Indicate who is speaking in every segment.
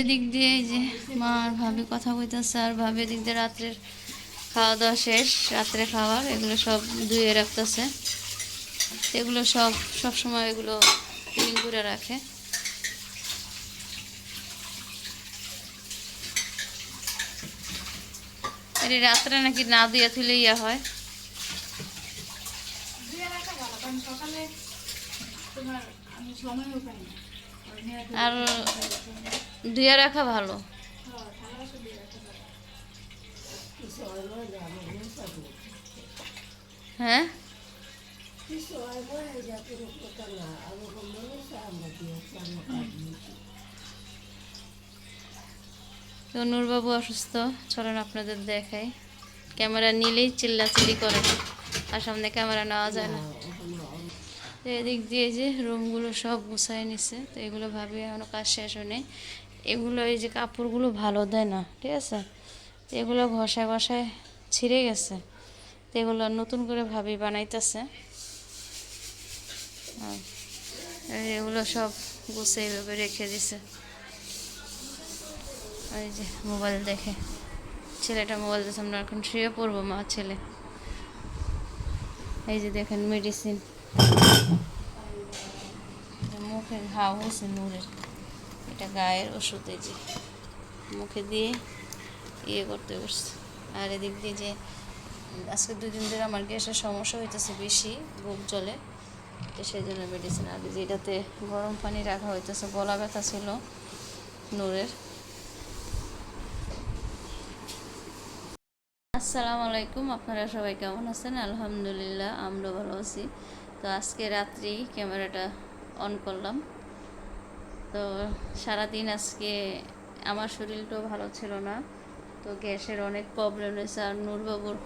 Speaker 1: এদিক দিয়ে যে মা আর ভাবি কথা কইতেছে, আর ভাবি এদিক দিয়ে রাত্রের খাওয়া দাওয়া শেষ, রাত্রে খাওয়ার, এগুলো সব ধুয়ে রাখতেছে। এগুলো সব সব সময় এগুলো ক্লিন করে রাখে। এর রাত্রে নাকি না দিয়ে তুলে ইয়া হয়।
Speaker 2: সকালে তোমার আমি সময়ও পাই না।
Speaker 1: আর ধুয়ে রাখা ভালো।
Speaker 2: হ্যাঁ,
Speaker 1: তো নূরবাবু অসুস্থ চলেন আপনাদের দেখাই। ক্যামেরা নিলেই চিল্লাচিল্লি করে আর সামনে ক্যামেরা নেওয়া যায় না। এদিক দিয়ে যে রুমগুলো সব গুছাই নিছে, তো এগুলো ভাবি এখনও কাজ শেষ হয়নি। এগুলো এই যে কাপড়গুলো ভালো দেয় না, ঠিক আছে? এগুলো ঘষায় ঘষায় ছিঁড়ে গেছে। তো এগুলো নতুন করে ভাবি বানাইতেছে। আর এগুলো সব গুছে এইভাবে রেখে দিছে। এই যে মোবাইল দেখে। ছেলেটা মোবাইল দেখে আমরা এখন শুয়ে পড়ব মা ছেলে। এই যে দেখেন মেডিসিন মুখে ঘাও হয়েছে নূরের এটা গায়ের ওষুধ এই যে। মুখে দিয়ে ইয়ে করতে বসছে। আর এদিক দিয়ে যে আজকে দুদিন ধরে আমার গ্যাসের সমস্যা হইতেছে বেশি, বুক জলে তো সেই জন্য মেডিসিন আর এই যে এটাতে গরম পানি রাখা হইতেছে, গলা ব্যথা ছিল নূরের। আসসালামু আলাইকুম, আপনারা সবাই কেমন আছেন? আলহামদুলিল্লাহ আমরা ভালো আছি। তো আজকে রাত্রি ক্যামেরাটা অন করলাম। তো সারাদিন আজকে আমার শরীরটাও ভালো ছিল না। তো গ্যাসের অনেক প্রবলেম হয়েছে আর নূরবাবুর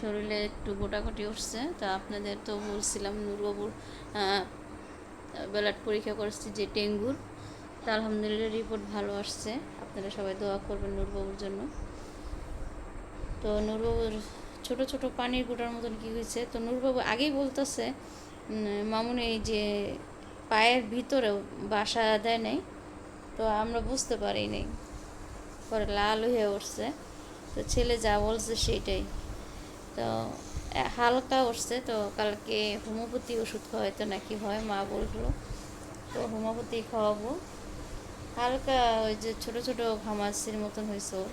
Speaker 1: শরীরে একটু গোটাগুটি উঠছে। তো আপনাদের তো বলছিলাম নূরবাবুর ব্লাড পরীক্ষা করেছি যে ডেঙ্গুর। তো আলহামদুলিল্লাহ রিপোর্ট ভালো আসছে। আপনারা সবাই দোয়া করবেন নূরবাবুর জন্য। তো নূরবাবুর ছোট ছোট পানির গোটার মতন কি হয়েছে? তো নূরবাবু আগেই বলতেছে মামুন এই যে পায়ের ভিতরে বাসা দেয় নাই, তো আমরা বুঝতে পারি নাই। পরে লাল হয়ে উঠছে, তো ছেলে যা বলছে সেইটাই তো হালকা উঠছে, তো কালকে হোমিওপ্যাথি ওষুধ খাওয়াইতো নাকি হয়, মা বলল, তো হোমিওপ্যাথি খাওয়াবো। হালকা ওই যে ছোট ছোট ঘামাচির মতন হয়েছে ওর।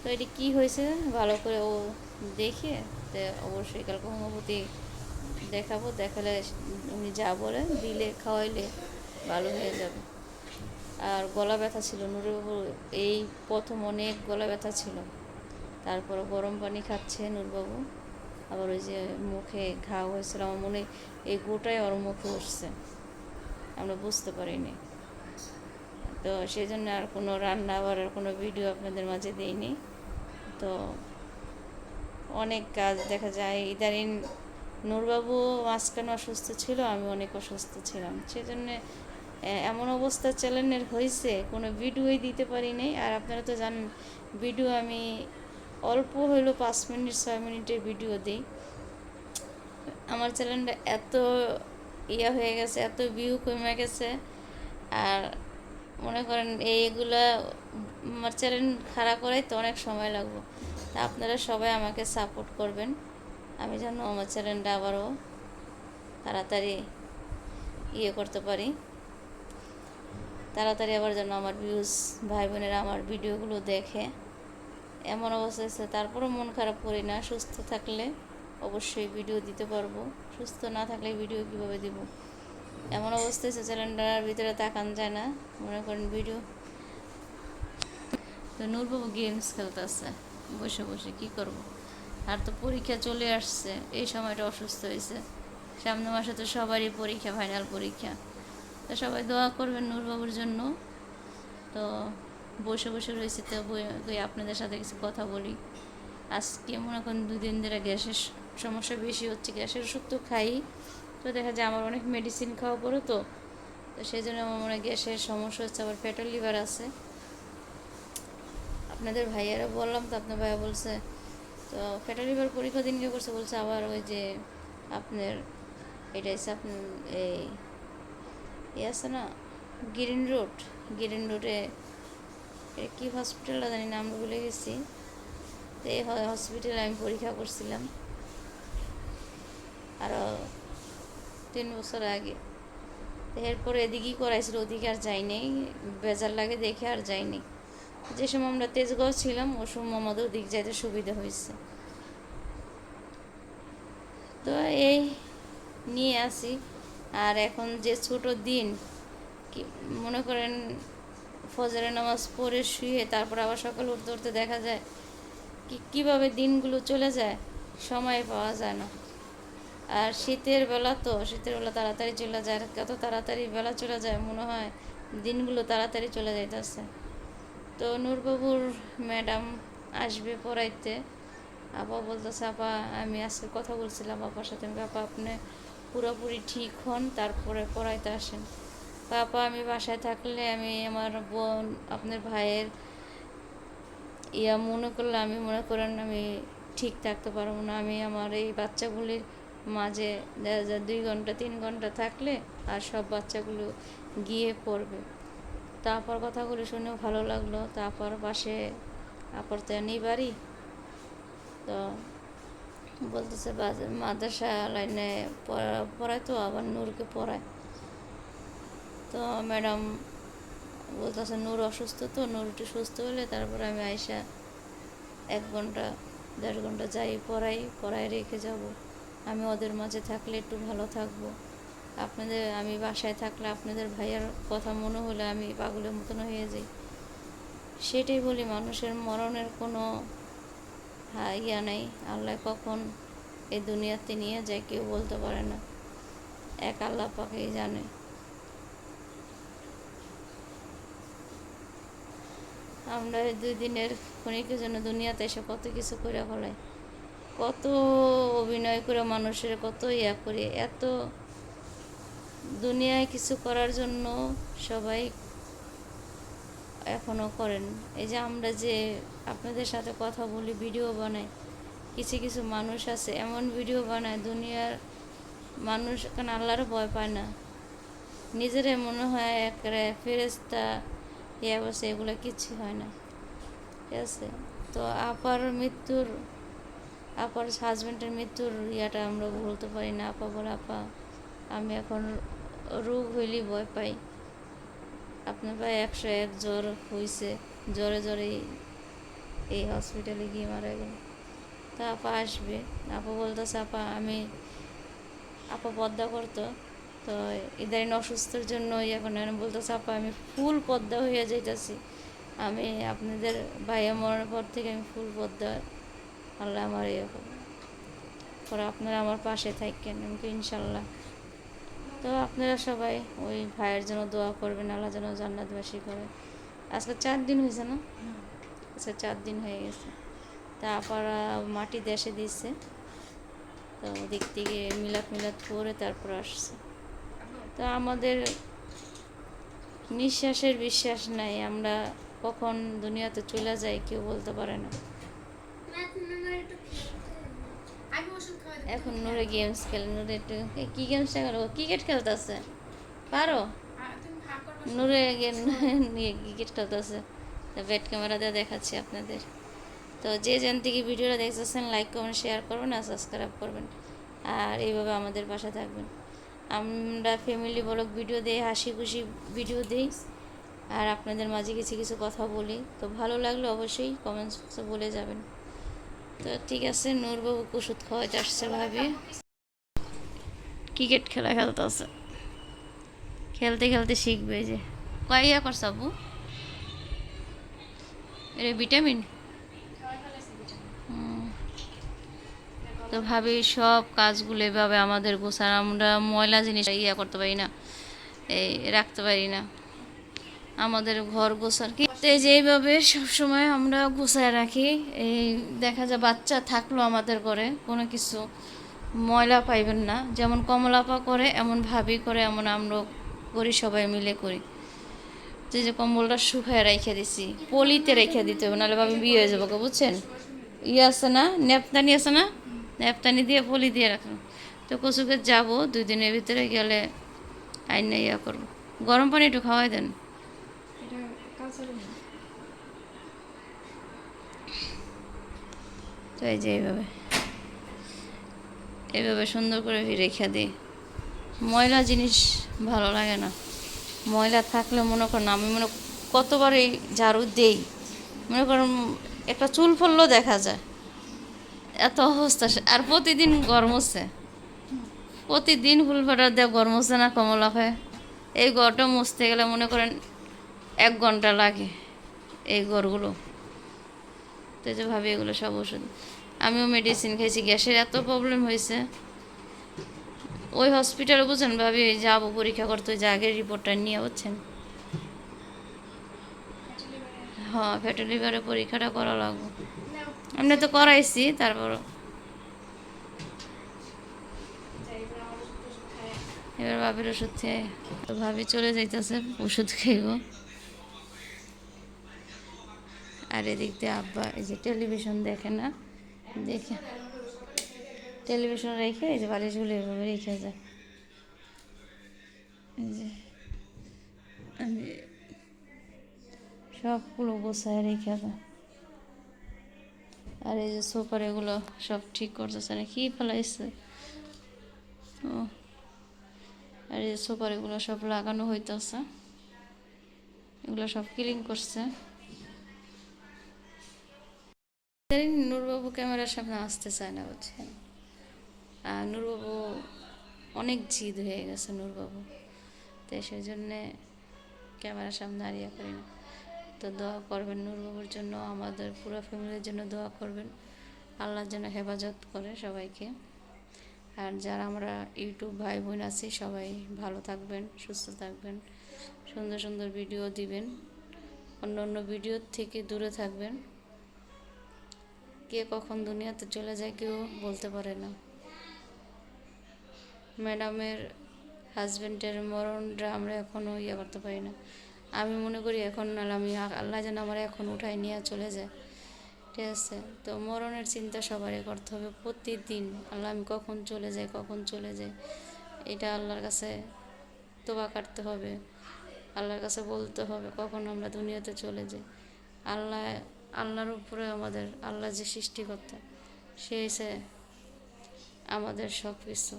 Speaker 1: তো এটি কী হয়েছে? ভালো করে ও দেখে, তো অবশ্যই কালকে হোমিওপ্যাথি দেখাবো, দেখালে উনি যা বলে দিলে, খাওয়াইলে ভালো হয়ে যাবে। আর গলা ব্যথা ছিল নুরবাবু এই প্রথম অনেক গলা ব্যথা ছিল। তারপরে গরম পানি খাচ্ছে নুরবাবু আবার ওই যে মুখে ঘা হয়েছিল, আমার মনে এই গোটাই ওর মুখে উঠছে। আমরা বুঝতে পারিনি। তো সেই জন্য আর কোনো রান্না আর কোনো ভিডিও আপনাদের মাঝে দিইনি। তো অনেক কাজ দেখা যায়। ইদানিং নূরবাবু মাঝখানে অসুস্থ ছিল, আমি অনেক অসুস্থ ছিলাম। সেই জন্যে এ- এমন অবস্থা চ্যানেলের হয়েছে কোনো ভিডিওই দিতে পারি নাই। আর আপনারা তো জানেন, ভিডিও আমি অল্প হইল পাঁচ মিনিট, ছয় মিনিটের ভিডিও দিই। আমার চ্যানেলটা এত ইয়া হয়ে গেছে, এত ভিউ কমে গেছে। আর মনে করেন, এইগুলা আমার চ্যানেল খারাপ করাই তো অনেক সময় লাগবে। তা আপনারা সবাই আমাকে সাপোর্ট করবেন। আমি যেন আমার চ্যানেলটা আবারও তাড়াতাড়ি ইয়ে করতে পারি। তাড়াতাড়ি আবার যেন আমার ভিউজ ভাই বোনেরা আমার ভিডিওগুলো দেখে। এমন অবস্থা আছে তারপরও মন খারাপ করি না। সুস্থ থাকলে অবশ্যই ভিডিও দিতে পারব। সুস্থ না থাকলে ভিডিও কীভাবে দিব? এমন অবস্থা আছে চ্যানেলটার ভিতরে তাকান যায় না। মনে করেন ভিডিও তো নূরবাবু গেমস খেলতেছে। বসে বসে কি করব? আর তো পরীক্ষা চলে আসছে, এই সময়টা অসুস্থ হয়েছে। সামনের মাসে তো সবারই পরীক্ষা ফাইনাল পরীক্ষা। তো সবাই দোয়া করবেন নূরবাবুর জন্য। তো বসে বসে রয়েছে তো বই আপনাদের সাথে কিছু কথা বলি। আজকে মনে করেন দুদিন ধরে গ্যাসের সমস্যা বেশি হচ্ছে, গ্যাসের ওষুধ তো খাই। তো দেখা যায় আমার অনেক মেডিসিন খাওয়া পড়ে তো তো সেই জন্য আমার মনে হয় গ্যাসের সমস্যা হচ্ছে, আবার ফ্যাটাল লিভার আছে। আপনাদের ভাইয়ারা বললাম তো, আপনার ভাইয়া বলছে তো ফ্যাটাল লিভার পরীক্ষা দিনকে করছে বলছে আবার ওই যে আপনার এটা হচ্ছে আপনার এই ইয়ে আছে না, গ্রিন রোড, গ্রিন রোডে কী হসপিটালটা জানি নাম ভুলে গেছি। তো এই হসপিটালে আমি পরীক্ষা করছিলাম। আরও তিন বছর আগে। এরপরে এদিকেই করাইছিল, ওদিকে আর যাইনি বেজার লাগে দেখে আর যাইনি যে সময় আমরা তেজগাঁও ছিলাম ও সময় আমাদের ওদিক যাইতে সুবিধা হয়েছে। তো এই নিয়ে আসি। আর এখন যে ছোট দিন, কি মনে করেন, ফজরের নামাজ পড়ে শুয়ে তারপর আবার সকাল উঠতে উঠতে দেখা যায় কি, কীভাবে দিনগুলো চলে যায়, সময় পাওয়া যায় না। আর শীতের বেলা তো, শীতের বেলা তাড়াতাড়ি চলে যায় কত তাড়াতাড়ি বেলা চলে যায়, মনে হয় দিনগুলো তাড়াতাড়ি চলে যাইতেছে। তো নূরবাবুর ম্যাডাম আসবে পড়াইতে। আপা বলতেছে আপা আমি আজকে কথা বলছিলাম আপার সাথে। আমি আপা আপনি পুরোপুরি ঠিক হন, তারপরে পড়াইতে আসেন। পাপা আমি বাসায় থাকলে আমি আমার বোন, আপনার ভাইয়ের ইয়া মনে করলে আমি মনে করেন আমি ঠিক থাকতে পারব না। আমি আমার এই বাচ্চাগুলির মাঝে দুই ঘণ্টা, তিন ঘণ্টা থাকলে আর সব বাচ্চাগুলো গিয়ে পড়বে। তারপর কথাগুলো শুনেও ভালো লাগল। তারপর পাশে আপার তো নেই বাড়ি। তো বলতেছে মাদ্রাসা লাইনে পড়া- পড়ায় তো আবার নূরকে পড়ায়। তো ম্যাডাম বলতেছে, নূর অসুস্থ তো, নূর একটু সুস্থ হলে তারপরে আমি আইসা এক ঘণ্টা, দেড় ঘণ্টা যাই, পড়াই পড়াই রেখে যাব। আমি ওদের মাঝে থাকলে একটু ভালো থাকব। আপনাদের, আমি বাসায় থাকলে আপনাদের ভাইয়ার কথা মনে হলে আমি পাগলের মতন হয়ে যাই। সেটাই বলি, মানুষের মরণের কোনো ইয়া নেই। আল্লাহ কখন এই দুনিয়াতে নিয়ে যায় কেউ বলতে পারে না। এক আল্লাহ পাকেই জানে। আমরা এই দুই দিনের ক্ষণিকের জন্য দুনিয়াতে এসে কত কিছু করে ফেলাই। কত অভিনয় করে মানুষের কত ইয়া করে, এত দুনিয়ায় কিছু করার জন্য সবাই এখনও করেন। এই যে আমরা যে আপনাদের সাথে কথা বলি, ভিডিও বানাই, কিছু কিছু মানুষ আছে, এমন ভিডিও বানায়, দুনিয়ার মানুষ, কারণ আল্লাহর ভয় পায় না। নিজেরে মনে হয় একেবারে ফেরেস্তা এ অবস্থা, এগুলো কিচ্ছু হয় না। ঠিক আছে? তো আপার মৃত্যুর, আপার হাজব্যান্ডের মৃত্যুর ইয়াটা আমরা বলতে পারি না। আপা বলে, আপা, আমি এখন রোগ হইলে ভয় পাই। আপনার প্রায় একশো এক জ্বর হয়েছে জ্বরে জ্বরেই এই হসপিটালে গিয়ে মারা গেল। তা আপা আসবে। আপা বলতেছে, আপা, আমি, আপা পদ্মা করতো। তো ইদারিন অসুস্থর জন্য এখন বলতেছে, আপা, আমি ফুল পদ্মা হয়ে যাইতেছি। আমি আপনাদের ভাইয়া মরার পর থেকে আমি ফুল পদ্মা, আল্লাহ আমার ইয়ে পরে আপনারা আমার পাশে থাকেন। আমি ইনশাল্লাহ। তো আপনারা সবাই ওই ভাইয়ের জন্য দোয়া করবেন, আল্লাহ যেন জান্নাতবাসী করে। আজকে চার দিন হয়েছে না? আজকে চার দিন হয়ে গেছে। তা আপারা মাটি দেশে দিচ্ছে তো ওদিক থেকে মিলাদ মিলাদ করে তারপর আসছে। তো আমাদের নিঃশ্বাসের বিশ্বাস নাই, আমরা কখন দুনিয়াতে চলে যাই কেউ বলতে পারে না
Speaker 2: আমি ওষুধ খাওয়াই দেবো।
Speaker 1: এখন নূরে গেমস খেলে, নূরে একটু কি গেমসটা খেলো ক্রিকেট খেলতেছে। পারো? নূরে ক্রিকেট খেলতেছে। তো ব্যাট ক্যামেরা দিয়ে দেখাচ্ছি আপনাদের। তো যে যেন থেকে ভিডিওটা দেখতেছেন লাইক কমেন্ট শেয়ার করবেন আর সাবস্ক্রাইব করবেন। আর এইভাবে আমাদের পাশে থাকবেন। আমরা ফ্যামিলি ব্লগ ভিডিও দিই হাসি খুশি ভিডিও দিই। আর আপনাদের মাঝে কিছু কিছু কথা বলি। তো ভালো লাগলে অবশ্যই কমেন্টস বলে যাবেন। তো ঠিক আছে, নূরবাবু ওষুধ খাওয়াইতে আসছে ভাবি। ক্রিকেট খেলা খেলতেছে। খেলতে খেলতে শিখবে যে। কয় করছ আব্বু? এটা ভিটামিন। তো ভাবি সব কাজগুলো এভাবে আমাদের গোছান আমরা ময়লা জিনিস ইয়া করতে পারি না, এই রাখতে পারি না। আমাদের ঘর গোছার কি তো এই সবসময় আমরা গুছায় রাখি। এই দেখা যায় বাচ্চা থাকল আমাদের ঘরে, কোনো কিছু ময়লা পাইবেন না। যেমন কমলাপা করে, এমন ভাবি করে, এমন আমরা করি, সবাই মিলে করি। যে যে কম্বলটা শুকায় রেখে দিছি। পলিতে রেখে দিতে হবে, নাহলে ভাবি বিয়ে হয়ে যাব বুঝছেন? ইয়ে আছে না, নেপতানি আছে না? নেপতানি দিয়ে পলি দিয়ে রাখলাম। তো কচুকে যাব, দুই দিনের ভিতরে গেলে আইন ইয়া করব। গরম পানি একটু খাওয়াই দেন। তো এই যে এইভাবে। এইভাবে সুন্দর করে রেখে দিই। ময়লা জিনিস ভালো লাগে না। ময়লা থাকলে মনে করেন আমি মনে কতবার এই ঝাড়ু দেই। মনে করেন একটা চুল পড়লেও দেখা যায়। এত অবস্থা আর প্রতিদিন গরম হচ্ছে। প্রতিদিন ফুল ফাটা দেওয়া গরম হচ্ছে না কমলা হয়। এই গড়টা মুছতে গেলে মনে করেন এক ঘণ্টা লাগে এই গড়গুলো তো যে ভাবি এগুলো সব ওষুধ। আমিও মেডিসিন খেয়েছি গ্যাসের এত প্রবলেম হয়েছে। ওই হসপিটালে বুঝছেন ভাবি যাব পরীক্ষা করতে যে আগের রিপোর্টটা নিয়ে বুঝছেন? হ্যাঁ ফ্যাটি লিভারের পরীক্ষাটা করা লাগবে। এমনি তো করাইছি, তারপর এবার ভাবির ওষুধ খেয়ে তো ভাবি চলে যাইতেছে, ওষুধ খাইব। আর এদিক দিয়ে আব্বা এই যে টেলিভিশন দেখে না, দেখে। টেলিভিশন রেখে এই যে বালিশগুলো এভাবে রেখে যায়। এই যে আমি সবগুলো গোছায় রেখে দেয়। আর এই যে সোফার এগুলো সব ঠিক করতেছে না, কি ফেলাইছে? ও। আর এই যে সোফার এগুলো সব লাগানো হইতেছে। এগুলো সব ক্লিন করছে। ইদানিং নূরবাবু ক্যামেরার সামনে আসতে চায় না বুঝছেন আর নূরবাবু অনেক জিদ হয়ে গেছে নূরবাবু। তো সেই জন্যে ক্যামেরার সামনে ইয়ে করি না। তো দোয়া করবেন নূরবাবুর জন্য, আমাদের পুরো ফ্যামিলির জন্য দোয়া করবেন। আল্লাহর যেন হেফাজত করে সবাইকে। আর যারা আমরা ইউটিউব ভাই বোন আছি, সবাই ভালো থাকবেন, সুস্থ থাকবেন, সুন্দর সুন্দর ভিডিও দিবেন, অন্য অন্য ভিডিওর থেকে দূরে থাকবেন। কে কখন দুনিয়াতে চলে যায় কেউ বলতে পারে না। ম্যাডামের হাজব্যান্ডের মরণটা আমরা এখনও ইয়ে করতে পারি না। আমি মনে করি এখন আমি আল্লাহ যেন আমার এখন উঠায় নিয়ে চলে যায়। ঠিক আছে? তো মরণের চিন্তা সবারই করতে হবে প্রতিদিন। আল্লাহ আমি কখন চলে যাই, কখন চলে যাই, এটা আল্লাহর কাছে তোবা কাটতে হবে। আল্লাহর কাছে বলতে হবে কখন আমরা দুনিয়াতে চলে যাই। আল্লাহ আল্লাহর উপরে আমাদের আল্লাহ যে সৃষ্টিকর্তা, সে এসে আমাদের সব কিছু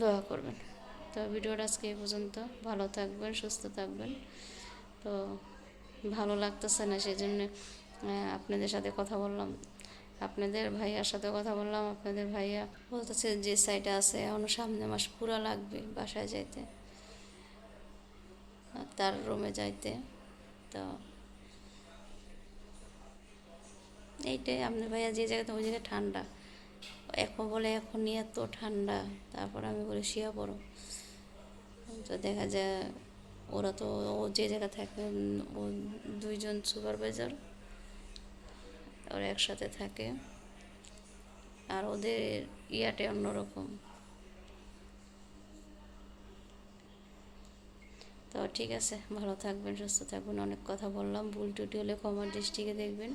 Speaker 1: দোয়া করবেন। তো ভিডিওটা আজকে এই পর্যন্ত। ভালো থাকবেন, সুস্থ থাকবেন। তো ভালো লাগতেছে না সেই জন্য আপনাদের সাথে কথা বললাম। আপনাদের ভাইয়ার সাথে কথা বললাম। আপনাদের ভাইয়া বলতেছে যে সাইডে আছে, এখনও সামনে মাস পুরা লাগবে বাসায় যাইতে। তার রুমে যাইতে। তো এইটাই আপনার ভাইয়া যে জায়গাতে ওই জায়গায় ঠান্ডা। এখন বলে এখন এত ঠান্ডা, তারপর আমি বলি, শিয়া পড়ো। তো দেখা যায় ওরা তো ও যে জায়গা থাকে, ও দুইজন সুপারভাইজার ওরা একসাথে থাকে। আর ওদের ইয়াটে অন্যরকম। তো ঠিক আছে, ভালো থাকবেন, সুস্থ থাকবেন। অনেক কথা বললাম। ভুল টুটি হলে কমার দৃষ্টিকে দেখবেন।